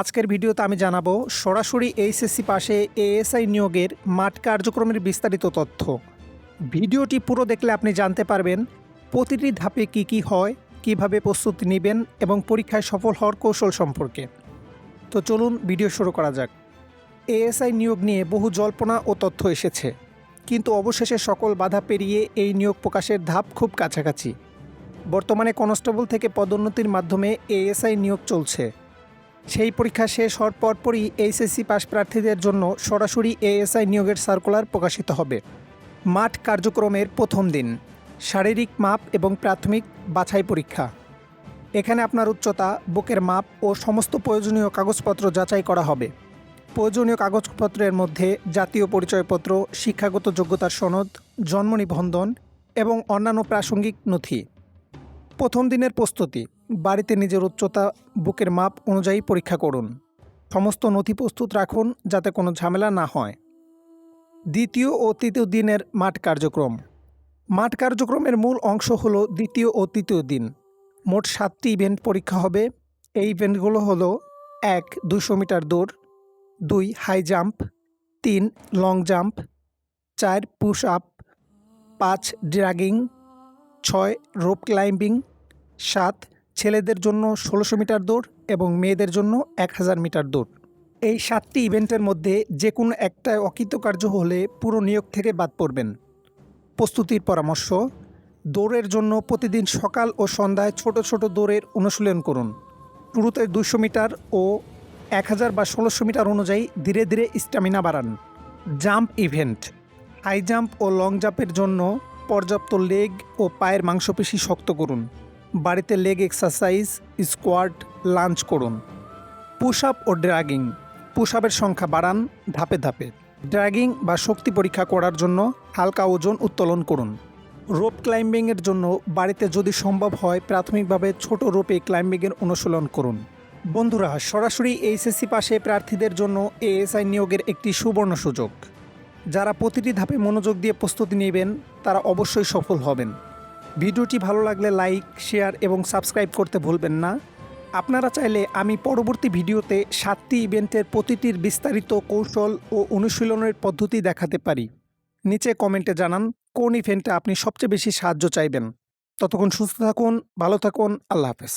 আজকের ভিডিওতে আমি জানাব সরাসরি এইচএসসি পাশে এএসআই নিয়োগের মাঠ কার্যক্রমের বিস্তারিত তথ্য। ভিডিওটি পুরো দেখলে আপনি জানতে পারবেন প্রতিটি ধাপে কি কি হয়, কীভাবে প্রস্তুতি নেবেন এবং পরীক্ষায় সফল হওয়ার কৌশল সম্পর্কে। তো চলুন ভিডিও শুরু করা যাক। এএসআই নিয়োগ নিয়ে বহু জল্পনা ও তথ্য এসেছে, কিন্তু অবশেষে সকল বাধা পেরিয়ে এই নিয়োগ প্রকাশের ধাপ খুব কাছাকাছি। বর্তমানে কনস্টেবল থেকে পদোন্নতির মাধ্যমে এএসআই নিয়োগ চলছে। সেই পরীক্ষা শেষ হওয়ার পরপরই এইচএসসি পাস প্রার্থীদের জন্য সরাসরি এএসআই নিয়োগের সার্কুলার প্রকাশিত হবে। মাঠ কার্যক্রমের প্রথম দিন। শারীরিক মাপ এবং প্রাথমিক বাছাই পরীক্ষা। এখানে আপনার উচ্চতা, বুকের মাপ ও সমস্ত প্রয়োজনীয় কাগজপত্র যাচাই করা হবে। প্রয়োজনীয় কাগজপত্রের মধ্যে জাতীয় পরিচয়পত্র, শিক্ষাগত যোগ্যতার সনদ, জন্ম নিবন্ধন এবং অন্যান্য প্রাসঙ্গিক নথি। প্রথম দিনের প্রস্তুতি। বাড়িতে নিজের উচ্চতা, বুকের মাপ অনুযায়ী পরীক্ষা করুন। সমস্ত নথি প্রস্তুত রাখুন যাতে কোনো ঝামেলা না হয়। দ্বিতীয় ও তৃতীয় দিনের মাঠ কার্যক্রম। মাঠ কার্যক্রমের মূল অংশ হলো দ্বিতীয় ও তৃতীয় দিন। মোট সাতটি ইভেন্ট পরীক্ষা হবে। এই ইভেন্টগুলো হলো এক, দুশো মিটার দৌড়, দুই, হাই জাম্প, তিন, লং জাম্প, চার, পুশ আপ, পাঁচ, ড্রাগিং, ছয়, রোপ ক্লাইম্বিং, সাত ছেলেদের জন্য ষোলোশো মিটার দৌড় এবং মেয়েদের জন্য এক হাজার মিটার দৌড়। এই সাতটি ইভেন্টের মধ্যে যে কোনো একটায় অকৃতকার্য হলে পুরো নিয়োগ থেকে বাদ পড়বেন। প্রস্তুতির পরামর্শ, দৌড়ের জন্য প্রতিদিন সকাল ও সন্ধ্যায় ছোট ছোট দৌড়ের অনুশীলন করুন। শুরুতে দুশো মিটার ও এক হাজার বা ষোলোশো মিটার অনুযায়ী ধীরে ধীরে স্ট্যামিনা বাড়ান। জাম্প ইভেন্ট, হাই জাম্প ও লং জাম্পের জন্য পর্যাপ্ত লেগ ও পায়ের মাংসপেশি শক্ত করুন। বাড়িতে লেগ এক্সারসাইজ স্কোয়াড লাঞ্চ করুন। পুশ আপ ও ড্র্যাগিং পুশ আপের সংখ্যা বাড়ান ধাপে ধাপে। ড্র্যাগিং বা শক্তি পরীক্ষা করার জন্য হালকা ওজন উত্তোলন করুন। রোপ ক্লাইম্বিংয়ের জন্য বাড়িতে যদি সম্ভব হয়, প্রাথমিকভাবে ছোট রোপে ক্লাইম্বিংয়ের অনুশীলন করুন। বন্ধুরা, সরাসরি এইচএসসি পাশে প্রার্থীদের জন্য এএসআই নিয়োগের একটি সুবর্ণ সুযোগ। যারা প্রতিটি ধাপে মনোযোগ দিয়ে প্রস্তুতি নেবেন, তারা অবশ্যই সফল হবেন। ভিডিওটি ভালো লাগলে লাইক, শেয়ার এবং সাবস্ক্রাইব করতে ভুলবেন না। আপনারা চাইলে আমি পরবর্তী ভিডিওতে সাতটি ইভেন্টের প্রতিটির বিস্তারিত কৌশল ও অনুশীলনের পদ্ধতি দেখাতে পারি। নিচে কমেন্টে জানান, কোন ইভেন্টে আপনি সবচেয়ে বেশি সাহায্য চাইবেন। ততক্ষণ সুস্থ থাকুন, ভালো থাকুন, আল্লাহ হাফেজ।